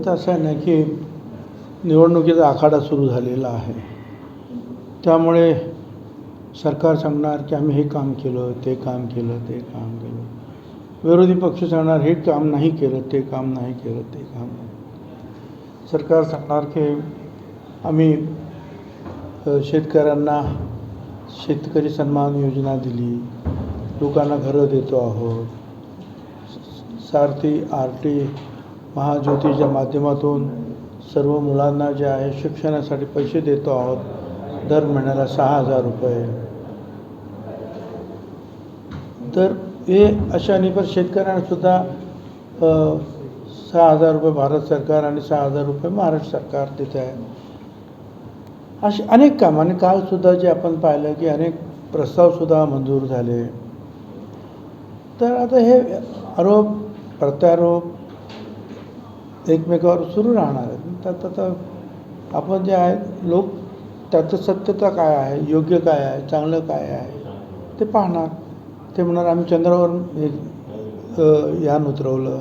आता असं आहे ना की निवडणुकीचा आखाडा सुरू झालेला आहे. त्यामुळे सरकार सांगणार की आम्ही हे काम केलं ते काम केलं ते काम केलं. विरोधी पक्ष सांगणार हे काम नाही केलं ते काम नाही केलं ते काम नाही सरकार सांगणार की आम्ही शेतकऱ्यांना शेतकरी सन्मान योजना दिली. लोकांना घरं देतो आहोत. सारथी आर टी महाज्योतीच्या माध्यमातून सर्व मुलांना जे आहे शिक्षणासाठी पैसे देतो आहोत दर महिन्याला सहा हजार रुपये. तर हे अशाने पण शेतकऱ्यांनासुद्धा सहा हजार रुपये भारत सरकार आणि सहा हजार रुपये महाराष्ट्र सरकार देत आहे. असे अनेक कामं आणि कालसुद्धा जे आपण पाहिलं की अनेक प्रस्तावसुद्धा मंजूर झाले. तर आता हे आरोप प्रत्यारोप एकमेकावर सुरू राहणार आहेत. त्यात आता आपण जे आहे लोक त्याचं सत्यता काय आहे योग्य काय आहे चांगलं काय आहे ते पाहणार. ते म्हणणार आम्ही चंद्रावर हे यान उतरवलं.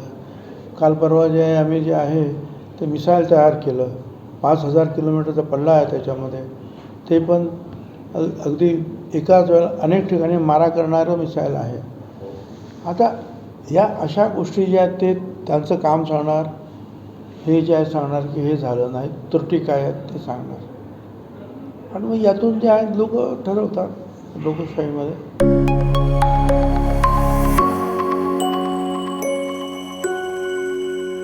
काल परवा जे आहे आम्ही जे आहे ते मिसाईल तयार केलं. पाच हजार किलोमीटरचा पल्ला आहे त्याच्यामध्ये. ते पण अगदी एकाच वेळेला अनेक ठिकाणी मारा करणारं मिसाईल आहे. आता या अशा गोष्टी ज्या आहेत ते त्यांचं काम सांगणार. हे जे आहे सांगणार की हे झालं नाही त्रुटी काय आहेत ते सांगणार. आणि मग यातून जे आहेत लोक ठरवतात लोकशाहीमध्ये.